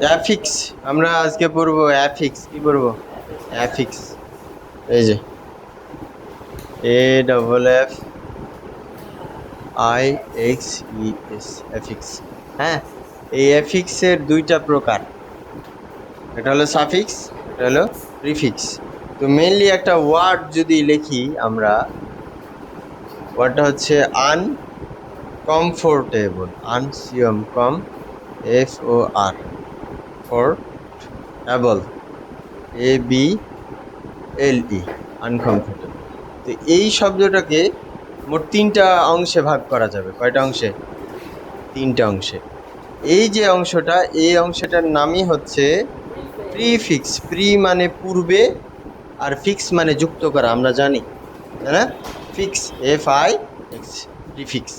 Affix আমরা আজকে পড়ব অ্যাফিক্স কি পড়ব? অ্যাফিক্স এই যে। A double F I X E S affix হ্যাঁ এই অ্যাফিক্সের দুইটা প্রকার। এটা হলো সাফিক্স এটা হলো প্রিফিক্স তো মেনলি একটা ওয়ার্ড যদি লিখি আমরা ওয়ার্ডটা হচ্ছে un comfortable আনসিয়ম com F O R for able A B L E uncomfortable তো এই শব্দটাকে মোট তিনটা অংশে ভাগ করা যাবে। কয়টা অংশে? তিনটা অংশে। এই যে অংশটা, এই অংশটার নামই হচ্ছে প্রিফিক্স। প্রি মানে পূর্বে আর ফিক্স মানে যুক্ত করা, আমরা জানি, তাই না? Fix F I X prefix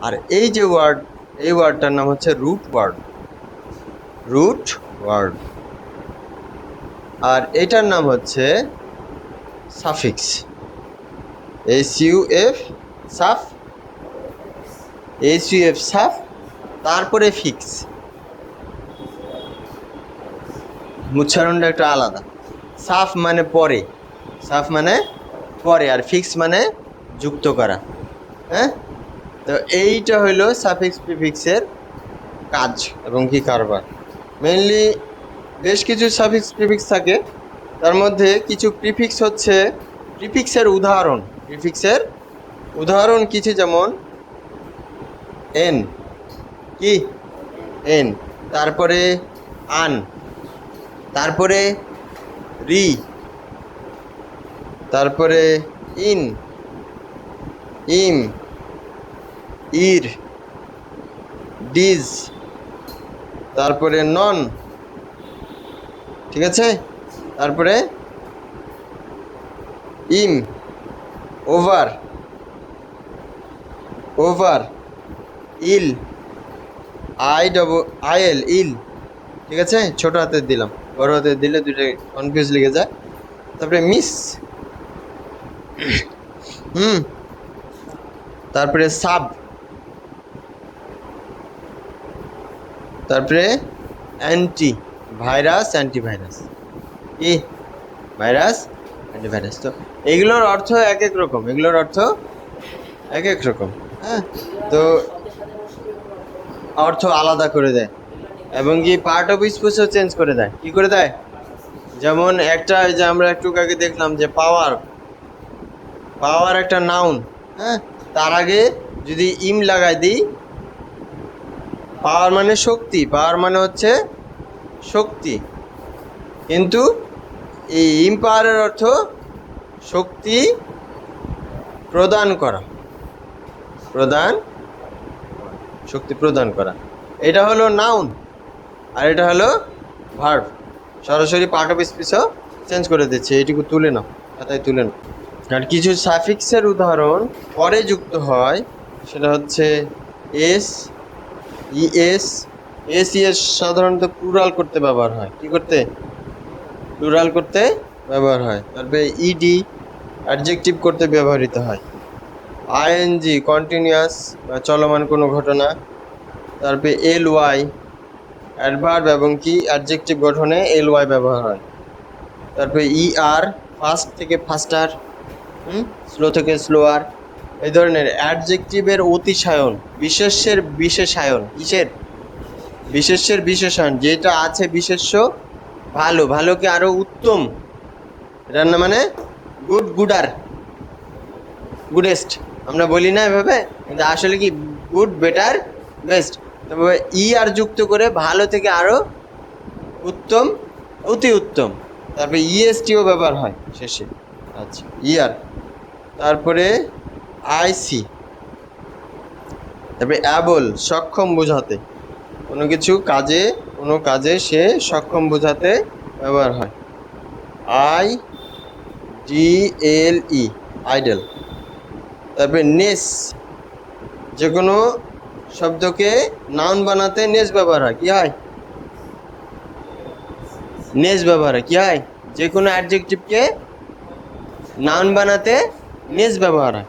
আর এই যে ওয়ার্ড, এই ওয়ার্ডটার নাম হচ্ছে রুট ওয়ার্ড। রুট ওয়ার্ড আর এটার নাম হচ্ছে suffix S U F suf S U F suf তারপরে ফিক্স উচ্চারণটা একটু আলাদা। সাফ মানে পরে। সাফ মানে পরে আর ফিক্স মানে যুক্ত করা। হ্যাঁ? তো এইটা হইল সাফিক্স প্রিফিক্সের কাজ এবং কি কারবার। মেনলি বেশ কিছু সাফিক্স প্রিফিক্স থাকে। তার মধ্যে কিছু প্রিফিক্স হচ্ছে প্রিফিক্সের উদাহরণ। প্রিফিক্সের উদাহরণ কিছু যেমন? এন কি? এন তারপরে আন। তারপরে রি। তারপরে ইন। ইম। ইর। ডিজ। তারপরে নন। ঠিক আছে? তারপরে im. Over. Over. Il. I double, I L, il. ঠিক আছে? ছোট হাতে দিলাম। বড় হাতে দিলে দুটো কনফিউজ লেগে যায়। তারপরে মিস। হুম। তারপরে সাব। তারপরে অ্যান্টি ভাইরাস অ্যান্টিভাইরাস কি ভাইরাস অ্যান্টিভাইরাস তো এগুলোর অর্থ এক এক রকম, এগুলোর অর্থ এক এক রকম হ্যাঁ? তো অর্থ আলাদা করে দেয় এবং কি পার্ট অফ স্পিচও চেঞ্জ করে দেয়। কি করে দেয়? যেমন একটা যে আমরা একটু আগে দেখলাম যে পাওয়ার পাওয়ার একটা নাউন হ্যাঁ? তার আগে যদি ইম লাগাই দিই পাওয়ার মানে শক্তি, পাওয়ার মানে হচ্ছে শক্তি। কিন্তু এই ইম পাওয়ারের অর্থ শক্তি প্রদান করা। প্রদান, শক্তি প্রদান করা। এটা হলো নাউন আর এটা হলো ভার্ভ সরাসরি পার্ট অফ স্পিচও চেঞ্জ করে দিচ্ছে এটুকু তুলে নাও, খাতায় তুলে নাও। আর কিছু সাফিক্সের উদাহরণ পরে যুক্ত হয়, সেটা হচ্ছে এস ইএস, এস সাধারণত প্লুরাল করতে ব্যবহার হয়। কি করতে? প্লুরাল করতে ব্যবহার হয়। তারপরে ইডি অ্যাডজেক্টিভ করতে ব্যবহৃত হয়। আইএনজি কন্টিনিউয়াস বা চলমান কোনো ঘটনা। তারপরে এল ওয়াই অ্যাডভার্ব এবং কি? অ্যাডজেক্টিভ গঠনে এল ওয়াই ব্যবহার হয়। তারপরে ই আর ফাস্ট থেকে ফাস্টার স্লো থেকে স্লোয়ার এই ধরনের অ্যাডজেক্টিভের অতিশায়ন, বিশেষ্যের বিশেষায়ন, কিসের? বিশেষ্যের বিশেষায়ন, যেটা আছে বিশেষ্য, ভালো, ভালোকে আরও উত্তম। এটার না মানে? Good gooder. গুডেস্ট। আমরা বলি না এভাবে, কিন্তু আসলে কি গুড, বেটার, বেস্ট। তবে ই আর যুক্ত করে ভালো থেকে আরও উত্তম, অতি উত্তম। তারপরে ইএসটিও ব্যবহার হয় শেষে। আচ্ছা ইয়ার তারপরে আইসি তারপরে অ্যাবল সক্ষম বোঝাতে। কোনো কিছু কাজে, কোনো কাজে সে সক্ষম বোঝাতে ব্যবহার হয়। I D L E, idle. তারপরে নেস যে কোনো শব্দকে নাউন বানাতে নেস ব্যবহার হয়, কি হয়? নেস ব্যবহার হয়, কি হয়? যে কোনো অ্যাডজেক্টিভকে নাউন বানাতে নেস ব্যবহার হয়।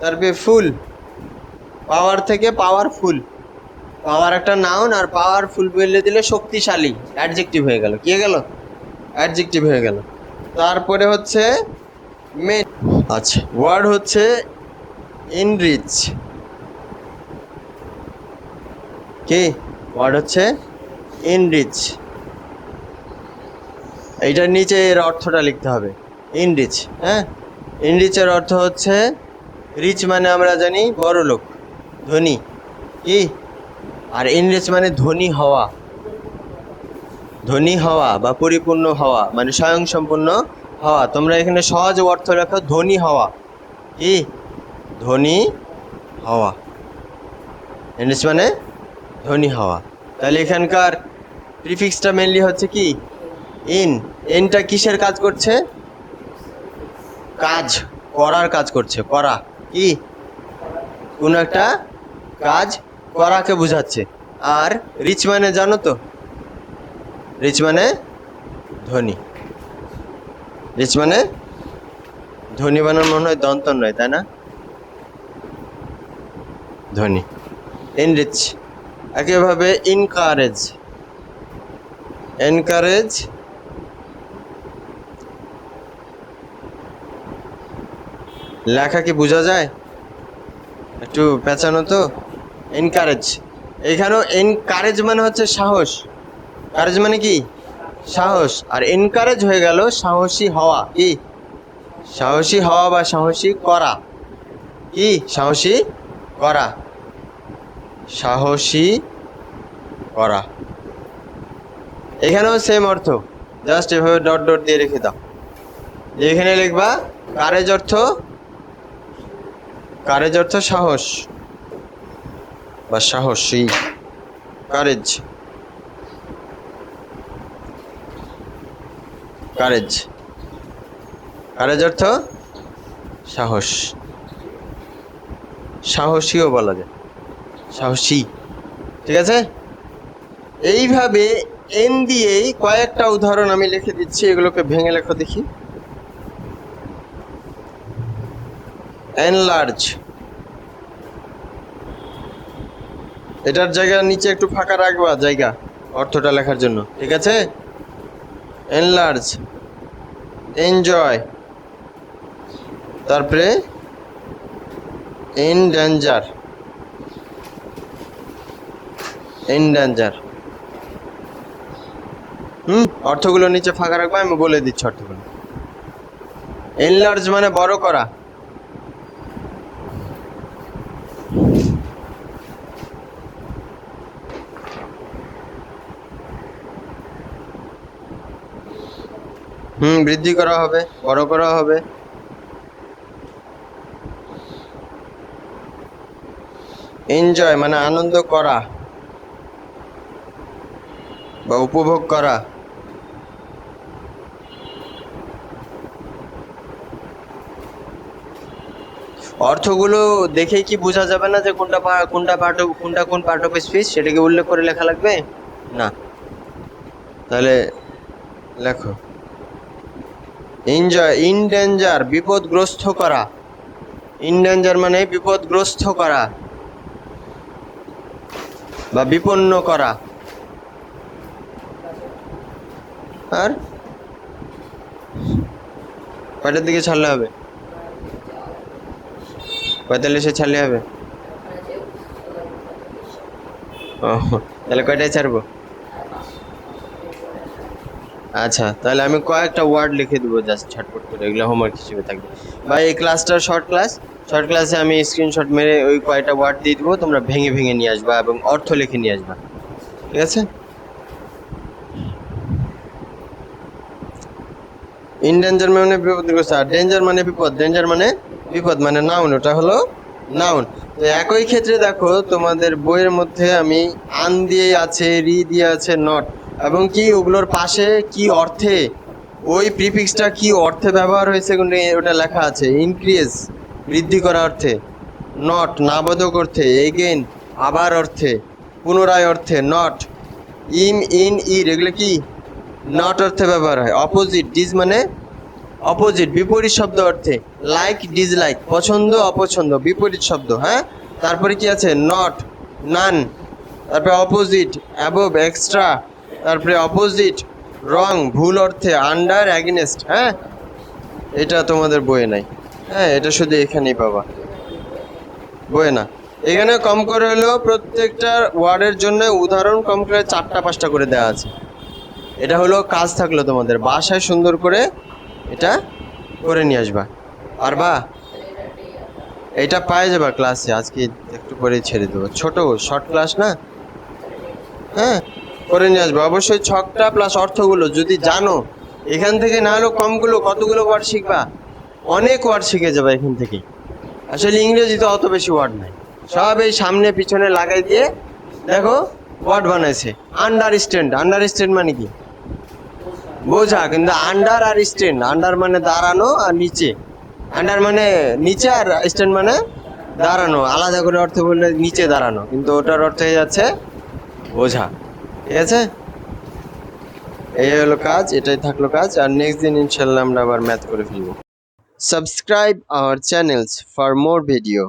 তারপরে ফুল। পাওয়ার থেকে পাওয়ারফুল পাওয়ার একটা নাউন আর পাওয়ারফুল বলে দিলে শক্তিশালী অ্যাডজেক্টিভ হয়ে গেল। কি গেল? অ্যাডজেক্টিভ হয়ে গেল। তারপরে হচ্ছে মেন আচ্ছা ওয়ার্ড হচ্ছে ইনরিচ কি? ওয়ার্ড হচ্ছে ইনরিচ এইটার নিচে এর অর্থটা লিখতে হবে। ইনরিচ হ্যাঁ? ইনরিচের অর্থ হচ্ছে রিচ মানে আমরা জানি বড় লোক, ধনী। কি? আর ইনরিচ মানে ধনী হওয়া। ধনী হওয়া বা পরিপূর্ণ হওয়া মানে স্বয়ংসম্পূর্ণ হওয়া। তোমরা এখানে সহজ অর্থ রাখো ধনী হওয়া। কি? ধনী হওয়া। ইনরিচ মানে ধনী হওয়া। তাহলে এখানকার প্রিফিক্সটা মেনলি হচ্ছে কি? ইন এনটা কিসের কাজ করছে? কাজ, করার কাজ করছে, করা। কি কোনো একটা কাজ করাকে বোঝাচ্ছে। আর রিচ মানে জানো তো? রিচ মানে ধনী। রিচ মানে ধনী বানানো মনে হয় দন্তন নয় তাই না? ধনী। এনরিচ একইভাবে ইনকারেজ এনকারেজ লেখা কি বোঝা যায়? একটু পেঁচানো তো? এনকারেজ এখানেও এনকারেজ মানে হচ্ছে সাহস। কারেজ মানে কি? সাহস। আর এনকারেজ হয়ে গেল সাহসী হওয়া। কি? সাহসী হওয়া বা সাহসী করা। কি? সাহসী করা। সাহসী করা। এখানেও সেম অর্থ। জাস্ট এভাবে ডট ডট দিয়ে রেখে দাও। এখানে লিখবা কারেজ অর্থ কারেজ অর্থ সাহস? বা সাহসী? কারেজ। কারেজ। কারেজ অর্থ সাহস। সাহসীও বলা যায়। সাহসী। ঠিক আছে? এইভাবে এন দিয়েই কয়েকটা উদাহরণ আমি লিখে দিচ্ছি, এগুলোকে ভেঙে লেখো দেখি। এনলার্জ এটার জায়গা নিচে একটু ফাঁকা রাখবা, জায়গা, অর্থটা লেখার জন্য। ঠিক আছে? এনলার্জ এনজয় তারপরে ইন ডেঞ্জার ইন ডেঞ্জার হুম, অর্থগুলো নিচে ফাঁকা রাখবা, আমি বলে দিচ্ছি অর্থগুলো। এনলার্জ মানে বড় করা। হুম, বৃদ্ধি করা হবে, বড় করা হবে। এনজয় মানে আনন্দ করা বা উপভোগ করা। অর্থগুলো দেখেই কি বোঝা যাবে না যে কোনটা কোনটা পার্ট কোনটা কোন পার্ট অফ স্পিচ সেটাকে উল্লেখ করে লেখা লাগবে? না। তাহলে লেখো। এনজয় ইন ডেঞ্জার বিপদগ্রস্ত করা। ইন ডেঞ্জার মানে বিপদগ্রস্ত করা বা বিপন্ন করা। আর? কয়টার দিকে ছাড়লে হবে? পঁয়তাল্লিশে ছাড়লে হবে? ও তাহলে কয়টায় ছাড়বো? আচ্ছা তাহলে আমি কয়েকটা ওয়ার্ড লিখে দেবো জাস্ট ছটপট করে, এগুলো হোমওয়ার্ক হিসেবে থাকবে। বা এই ক্লাসটা শর্ট ক্লাস শর্ট ক্লাসে আমি স্ক্রিনশট মেরে ওই কয়টা ওয়ার্ড দিয়ে দেবো, তোমরা ভেঙে ভেঙে নিয়ে আসবা এবং অর্থ লিখে নিয়ে আসবা। ঠিক আছে? ইন ডেঞ্জার মানে বিপদগ্রস্ত আর ডেঞ্জার মানে বিপদ ডেঞ্জার মানে বিপদ মানে নাউন ওটা হলো নাউন তো একই ক্ষেত্রে দেখো, তোমাদের বইয়ের মধ্যে আমি আন দিয়ে আছে, রি দিয়ে আছে নট এবং কি ওগুলোর পাশে কি অর্থে, ওই প্রিফিক্সটা কি অর্থে ব্যবহার হয়েছে ওটা লেখা আছে ইনক্রিজ বৃদ্ধি করা অর্থে নট নাবোধক অর্থে এগেন আবার অর্থে, পুনরায় অর্থে নট ইম ইন ইর এগুলো কি? নট অর্থে ব্যবহার হয় অপোজিট ডিজ মানে অপোজিট বিপরীত শব্দ অর্থে লাইক ডিসলাইক পছন্দ, অপছন্দ, বিপরীত শব্দ হ্যাঁ? তারপরে কি আছে? নট নান তারপরে অপোজিট অ্যাবভ এক্সট্রা তারপরে অপোজিট রং ভুল অর্থে আন্ডার অ্যাগেনেস্ট হ্যাঁ? এটা তোমাদের বইয়ে নাই। হ্যাঁ এটা শুধু এখানেই পাবা। বইয়ে না। এখানে কম করে হলেও প্রত্যেকটা ওয়ার্ডের জন্য উদাহরণ কম করে চারটা, পাঁচটা করে দেওয়া আছে। এটা হলো কাজ থাকল তোমাদের। বাসায় সুন্দর করে এটা করে নিয়ে আসবা। পারবা এটা পায়ে যাবা ক্লাসে আজকে একটু পরে ছেড়ে দেবো। ছোট শর্ট ক্লাস না? হ্যাঁ? করে নিয়ে আসব। অবশ্যই ছকটা প্লাস অর্থগুলো। যদি জানো, এখান থেকে না হলেও কমগুলো, কতগুলো ওয়ার্ড শিখবা? অনেক ওয়ার্ড শিখে যাবে এখান থেকে। আসলে ইংরেজিতে অত বেশি ওয়ার্ড নাই। সব এই সামনে পিছনে লাগাই দিয়ে দেখো ওয়ার্ড বানাইছে। আন্ডারস্ট্যান্ড আন্ডারস্ট্যান্ড মানে কি? বোঝা, কিন্তু আন্ডার আর স্ট্যান্ড আন্ডার মানে দাঁড়ানো আর নিচে। আন্ডার মানে নিচে আর স্ট্যান্ড মানে দাঁড়ানো। আলাদা করে অর্থ বললে নিচে দাঁড়ানো। কিন্তু ওটার অর্থ হয়ে যাচ্ছে বোঝা। ঠিক আছে? এই হলো কাজ, এটাই থাকল কাজ, আর নেক্সট দিন ইনশাল্লাহ আমরা আবার ম্যাথ করে ফেলব। Subscribe our channels for more video